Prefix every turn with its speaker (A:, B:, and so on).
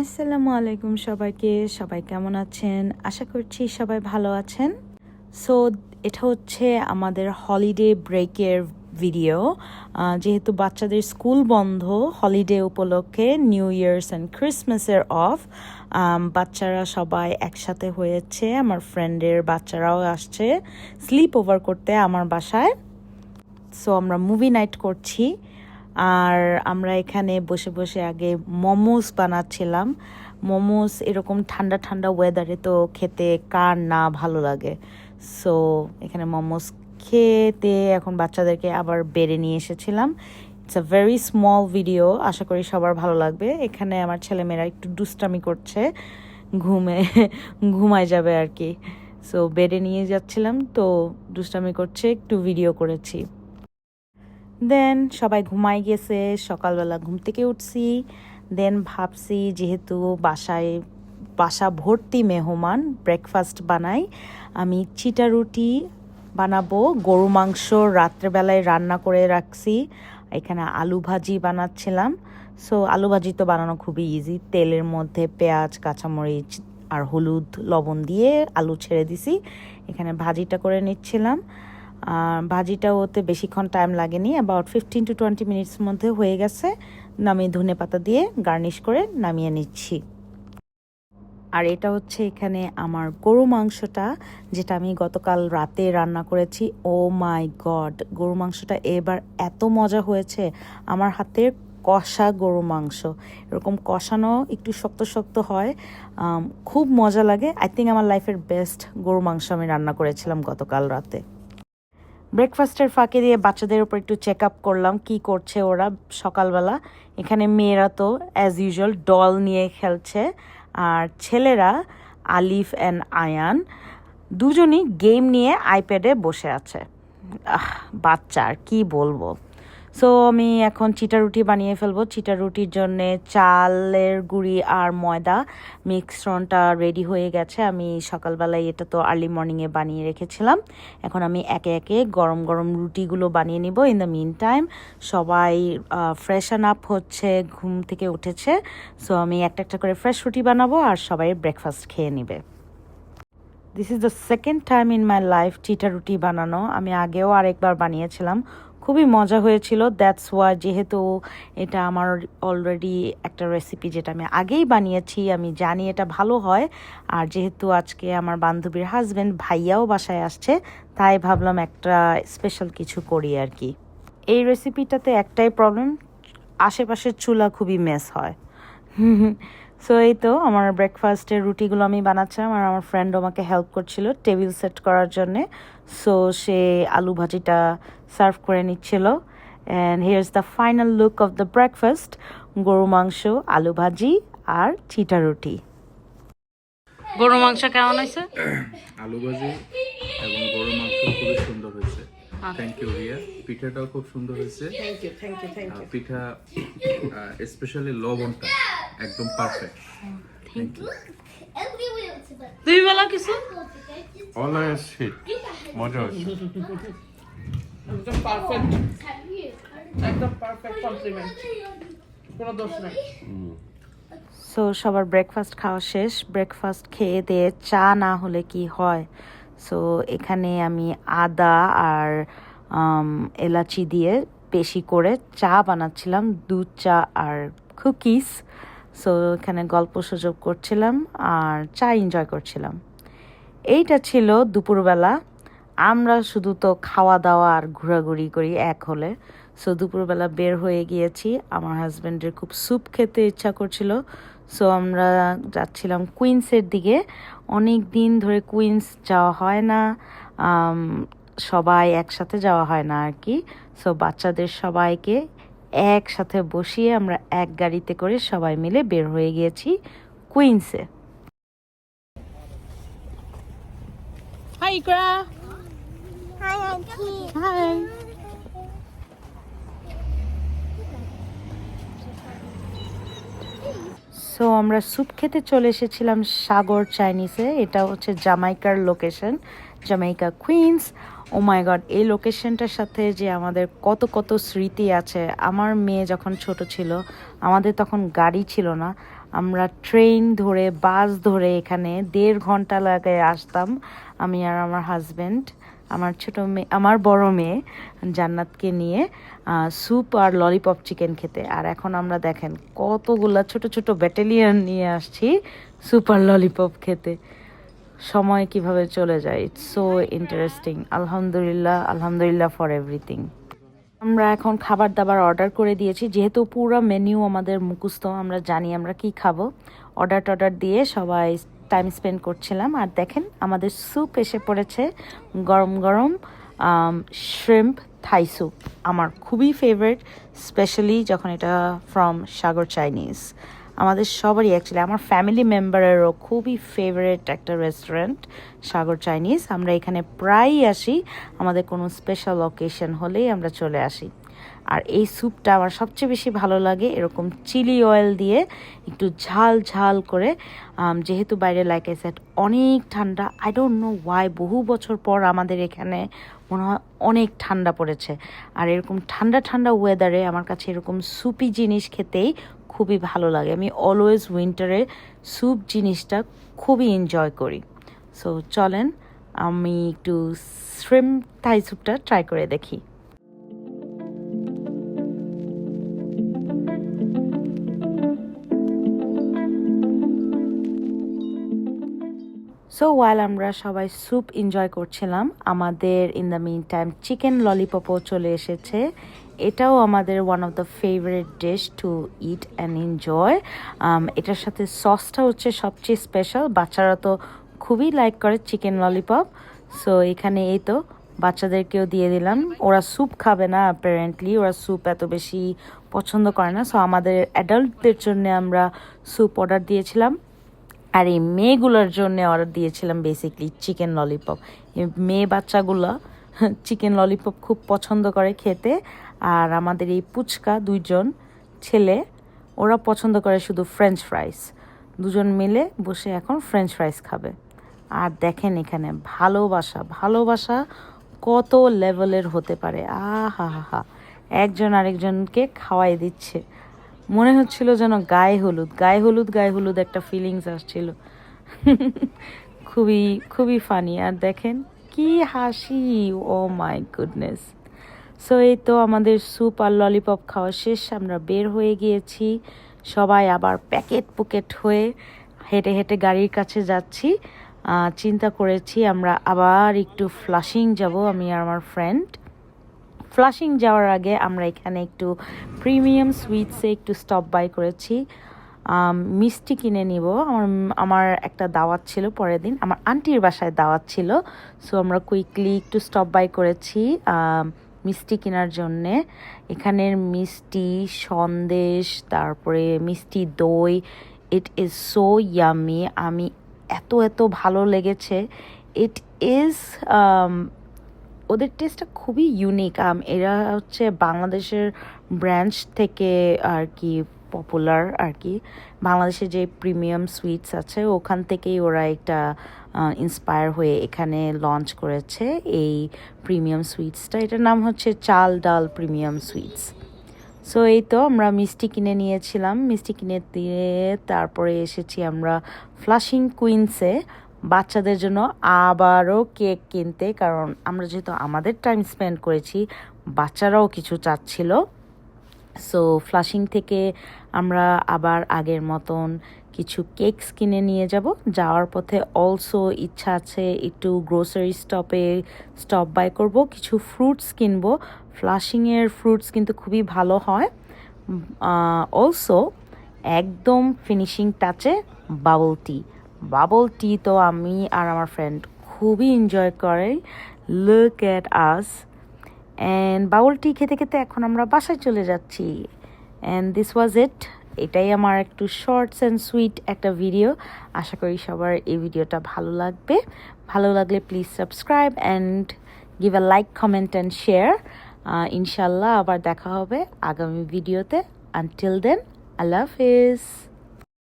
A: আসসালামু আলাইকুম সবাইকে। সবাই কেমন আছেন? আশা করছি সবাই ভালো আছেন। সো এটা হচ্ছে আমাদের হলিডে ব্রেকের ভিডিও যেহেতু বাচ্চাদের স্কুল বন্ধ হলিডে উপলক্ষে নিউ ইয়ার্স অ্যান্ড ক্রিসমাসের অফ বাচ্চারা সবাই একসাথে হয়েছে। আমার ফ্রেন্ডের বাচ্চারাও আসছে। স্লিপ ওভার করতে আমার বাসায়। সো আমরা মুভি নাইট করছি। আর আমরা এখানে বসে বসে আগে মোমোস বানাচ্ছিলাম। মোমোস এরকম ঠান্ডা ঠান্ডা ওয়েদারে তো খেতে কার না ভালো লাগে। সো এখানে মোমোস খেতে এখন বাচ্চাদেরকে আবার বেড়ে নিয়ে এসেছিলাম। It's a very small video আশা করি সবার ভালো লাগবে। এখানে আমার ছেলেমেয়েরা একটু দুষ্টামি করছে, ঘুমে, ঘুমায় যাবে আর কি। সো বেডে নিয়ে যাচ্ছিলাম, তো দুষ্টামি করছে, একটু ভিডিও করেছি। দেন সবাই ঘুমাই গেছে, সকালবেলা ঘুম থেকে উঠছি। দেন ভাবছি যেহেতু বাসায়, বাসা ভর্তি মেহমান ব্রেকফাস্ট বানাই, আমি চিটা রুটি বানাবো, গরু মাংস রাত্রেবেলায় রান্না করে রাখছি। এখানে আলু ভাজি বানাচ্ছিলাম। সো আলু ভাজি তো বানানো খুবই ইজি তেলের মধ্যে পেঁয়াজ, কাঁচামরিচ আর হলুদ, লবণ দিয়ে আলু ছেড়ে দিছি। এখানে ভাজিটা করে নিচ্ছিলাম। ভাজিটা ওতে বেশিক্ষণ টাইম লাগেনি about fifteen to twenty minutes মধ্যে হয়ে গেছে। নামিয়ে ধনে পাতা দিয়ে গার্নিশ করে নামিয়ে নিচ্ছি। আর এটা হচ্ছে এখানে আমার গরু মাংসটা, যেটা আমি গতকাল রাতে রান্না করেছি। ও মাই গড গরু মাংসটা এবার এত মজা হয়েছে। আমার হাতের কষা গরু মাংস। এরকম কষানো একটু শক্ত শক্ত হয় খুব মজা লাগে। আই থিঙ্ক আমার লাইফের বেস্ট গরু মাংস আমি রান্না করেছিলাম গতকাল রাতে। ব্রেকফাস্টের ফাঁকে দিয়ে বাচ্চাদের উপর একটু চেক আপ করলাম, কি করছে ওরা সকালবেলা। এখানে মেয়েরা তো অ্যাজ ইউজুয়াল ডল নিয়ে খেলছে, আর ছেলেরা আলিফ অ্যান্ড আয়ান দুজনই গেম নিয়ে আইপ্যাডে বসে আছে। বাচ্চা, আর কি বলব? সো আমি এখন চিটা রুটি বানিয়ে ফেলব। চিটা রুটির জন্য চালের গুঁড়ি আর ময়দা মিক্সরনটা রেডি হয়ে গেছে। আমি সকালবেলায় এটা তো আর্লি মর্নিংয়ে বানিয়ে রেখেছিলাম। এখন আমি একে একে গরম গরম রুটিগুলো বানিয়ে নিব। ইন দ্য মিন টাইম সবাই ফ্রেশন আপ হচ্ছে, ঘুম থেকে উঠেছে। সো আমি একটা একটা করে ফ্রেশ রুটি বানাবো আর সবাই ব্রেকফাস্ট খেয়ে নেবে। This is the second time in my life চিটা রুটি বানানো। আমি আগেও আরেকবার বানিয়েছিলাম। খুবই মজা হয়েছিল। দ্যাটস ওয়াই যেহেতু এটা আমার অলরেডি একটা রেসিপি যেটা আমি আগেই বানিয়েছি, আমি জানি এটা ভালো হয়। আর যেহেতু আজকে আমার বান্ধবীর হাজব্যান্ড ভাইয়াও বাসায় আসছে, তাই ভাবলাম একটা স্পেশাল কিছু করি আর কি। এই রেসিপিটাতে একটাই প্রবলেম আশেপাশের চুলা খুবই মেস হয়। সো এই তো আমার ব্রেকফাস্টের রুটিগুলো আমি বানাচ্ছিলাম আর আমার ফ্রেন্ড আমাকে হেল্প করছিল টেবিল সেট করার জন্যে। সো সে আলু ভাজিটা সার্ভ করে নিচ্ছিল। And here's the final look of the breakfast গরু মাংস আলু ভাজি আর চিটা রুটি। গরু মাংস কেমন হয়েছে?
B: আলু ভাজি এবং গরু মাংস খুবই সুন্দর হয়েছে। Thank you Riya. পিঠাটাও খুব সুন্দর হয়েছে।
C: Thank you thank you thank
B: ah, pitha specially লবণটা। একদম পারফেক্ট
A: দুই বেলা কিছু?
B: অলওয়েজ হিট মজা হচ্ছে
C: একদম পারফেক্ট একদম পারফেক্ট কমপ্লিমেন্ট কোনো দোষ নাই।
A: সো সবার ব্রেকফাস্ট খাওয়া শেষ। ব্রেকফাস্ট খেয়ে দিয়ে চা না হলে কি হয়? সো এখানে আমি আদা আর এলাচি দিয়ে বেশি করে চা বানাচ্ছিলাম দুধ চা আর কুকিজ সো এখানে গল্প সুযোগ করছিলাম আর চা এনজয় করছিলাম। এইটা ছিল দুপুরবেলা। আমরা শুধু তো খাওয়া দাওয়া আর ঘোরাঘুরি করি এক হলে। সো দুপুরবেলা বের হয়ে গিয়েছি। আমার হাজব্যান্ডের খুব স্যুপ খেতে ইচ্ছা করছিল। সো আমরা যাচ্ছিলাম কুইন্সের দিকে। অনেক দিন ধরে কুইন্স যাওয়া হয় না। সবাই একসাথে যাওয়া হয় না আর কি। সো বাচ্চাদের সবাইকে একসাথে বসিয়ে আমরা এক গাড়িতে করে সবাই মিলে বের হয়ে গিয়েছি কুইন্সে।
C: হাই ইকরা
A: হাই সো আমরা স্যুপ খেতে চলে এসেছিলাম সাগর চাইনিজে এটা হচ্ছে জামাইকার location Jamaica Queens oh my God এই লোকেশনটার সাথে যে আমাদের কত কত স্মৃতি আছে। আমার মেয়ে যখন ছোট ছিল, আমাদের তখন গাড়ি ছিল না। আমরা ট্রেন ধরে বাস ধরে এখানে দেড় ঘণ্টা লাগে আসতাম, আমি আর আমার হাজব্যান্ড আমার ছোট মেয়ে, আমার বড় মেয়ে জান্নাতকে নিয়ে স্যুপ আর ললিপপ চিকেন খেতে। আর এখন আমরা দেখেন কতগুলা ছোট ছোট ব্যাটালিয়ন নিয়ে আসছি স্যুপ আর ললিপপ খেতে। সময় কীভাবে চলে যায়? ইটস সো ইন্টারেস্টিং আলহামদুলিল্লাহ আলহামদুলিল্লাহ ফর এভরিথিং আমরা এখন খাবার দাবার অর্ডার করে দিয়েছি। যেহেতু পুরো মেনিউ আমাদের মুখস্থ, আমরা জানি আমরা কি খাব। অর্ডার টর্ডার দিয়ে সবাই টাইম স্পেন্ড করছিলাম। আর দেখেন, আমাদের স্যুপ এসে পড়েছে গরম গরম শ্রিম্প থাই স্যুপ আমার খুবই ফেভারিট স্পেশালি যখন এটা ফ্রম সাগর চাইনিজ আমাদের সবারই অ্যাকচুয়ালি আমার ফ্যামিলি মেম্বারেরও খুবই ফেভারেট একটা রেস্টুরেন্ট সাগর চাইনিজ আমরা এখানে প্রায়ই আসি, আমাদের কোনো স্পেশাল অকেশন হলেই আমরা চলে আসি। আর এই স্যুপটা আমার সবচেয়ে বেশি ভালো লাগে, এরকম চিলি অয়েল দিয়ে একটু ঝাল ঝাল করে। যেহেতু বাইরে লাইক আই অনেক ঠান্ডা আই ডোন্ট নো ওয়াই বহু বছর পর আমাদের এখানে মনে হয় অনেক ঠান্ডা পড়েছে। আর এরকম ঠান্ডা ঠান্ডা ওয়েদারে আমার কাছে এরকম সুপি জিনিস খেতেই খুবই ভালো লাগে। আমি অলওয়েজ উইন্টারে স্যুপ জিনিসটা খুবই এনজয় করি। সো চলেন আমি একটু শ্রিম থাই স্যুপটা ট্রাই করে দেখি। সো ওয়াইল আমরা সবাই স্যুপ এনজয় করছিলাম, আমাদের in the mean time chicken ললিপপও চলে এসেছে। এটাও আমাদের one of the favourite dish to eat and enjoy এটার সাথে সসটা হচ্ছে সবচেয়ে স্পেশাল বাচ্চারা তো খুবই লাইক করে চিকেন ললিপপ সো এখানে এই তো, বাচ্চাদেরকেও দিয়ে দিলাম। ওরা স্যুপ খাবে না অ্যাপারেন্টলি ওরা স্যুপ এত বেশি পছন্দ করে না। সো আমাদের অ্যাডাল্টদের জন্য আমরা স্যুপ অর্ডার দিয়েছিলাম। আর এই মেয়েগুলোর জন্য অর্ডার দিয়েছিলাম বেসিকলি চিকেন ললিপপ মেয়ে বাচ্চাগুলো চিকেন ললিপপ খুব পছন্দ করে খেতে। আর আমাদের এই পুচকা দুইজন ছেলে, ওরা পছন্দ করে শুধু ফ্রেঞ্চ ফ্রাইস দুজন মিলে বসে এখন ফ্রেঞ্চ ফ্রাইস খাবে। আর দেখেন এখানে ভালোবাসা ভালোবাসা কত লেভেলের হতে পারে। আহা হা হা একজন আরেকজনকে খাওয়াই দিচ্ছে। মনে হচ্ছিল যেন গায়ে হলুদ গায়ে হলুদ গায়ে হলুদ একটা ফিলিংস আসছিল। খুবই খুবই ফানি আর দেখেন কি হাসি। ও মাই গুডনেস সো এই তো আমাদের স্যুপ আর ললিপপ খাওয়া শেষ। আমরা বের হয়ে গিয়েছি। সবাই আবার প্যাকেট পুকেট হয়ে হেঁটে হেঁটে গাড়ির কাছে যাচ্ছি। চিন্তা করেছি আমরা আবার একটু ফ্লাশিং যাব, আমি আর আমার ফ্রেন্ড ফ্লাশিং যাওয়ার আগে আমরা এখানে একটু প্রিমিয়াম সুইটসে একটু স্টপ বাই করেছি। মিষ্টি কিনে নিব। আমার আমার একটা দাওয়াত ছিল পরের দিন। আমার আন্টির বাসায় দাওয়াত ছিল। সো আমরা কুইকলি একটু স্টপ বাই করেছি। মিষ্টি কেনার জন্যে। এখানের মিষ্টি সন্দেশ, তারপরে মিষ্টি দই ইট ইজ সো ইয়ামি আমি এত এত ভালো লেগেছে। ইট ইজ ওদের টেস্টটা খুবই ইউনিক এরা হচ্ছে বাংলাদেশের ব্রাঞ্চ থেকে আর কি পপুলার আর কি। বাংলাদেশে যে প্রিমিয়াম সুইটস আছে, ওখান থেকেই ওরা একটা ইন্সপায়ার হয়ে এখানে লঞ্চ করেছে এই প্রিমিয়াম সুইটসটা এটার নাম হচ্ছে চাল ডাল প্রিমিয়াম সুইটস সো এই তো আমরা মিষ্টি কিনে নিয়েছিলাম। মিষ্টি কিনে দিয়ে তারপরে এসেছি আমরা ফ্লাশিং কুইন্সে বাচ্চাদের জন্য আবারও কেক কিনতে, কারণ আমরা যেহেতু আমাদের টাইম স্পেন্ড করেছি, বাচ্চারাও কিছু চাচ্ছিল। সো ফ্লাশিং থেকে আমরা আবার আগের মতন কিছু কেকস কিনে নিয়ে যাব। যাওয়ার পথে অলসো ইচ্ছা আছে একটু গ্রোসারি স্টপে স্টপ বাই করব, কিছু ফ্রুটস কিনবো। ফ্লাশিংয়ের ফ্রুটস কিন্তু খুবই ভালো হয়। অলসো একদম ফিনিশিং টাচে বাবল টি বাবল টি তো আমি আর আমার ফ্রেন্ড খুবই এনজয় করে। লুক অ্যাট আস অ্যান্ড বাউলটি খেতে খেতে এখন আমরা বাসায় চলে যাচ্ছি। অ্যান্ড দিস ওয়াজ ইট এটাই আমার একটু শর্টস অ্যান্ড সুইট একটা ভিডিও আশা করি সবার এই ভিডিওটা ভালো লাগবে। ভালো লাগলে please subscribe and give a like comment and share ইনশাল্লাহ আবার দেখা হবে আগামী ভিডিওতে আনটিল দেন আল্লাহ হাফিজ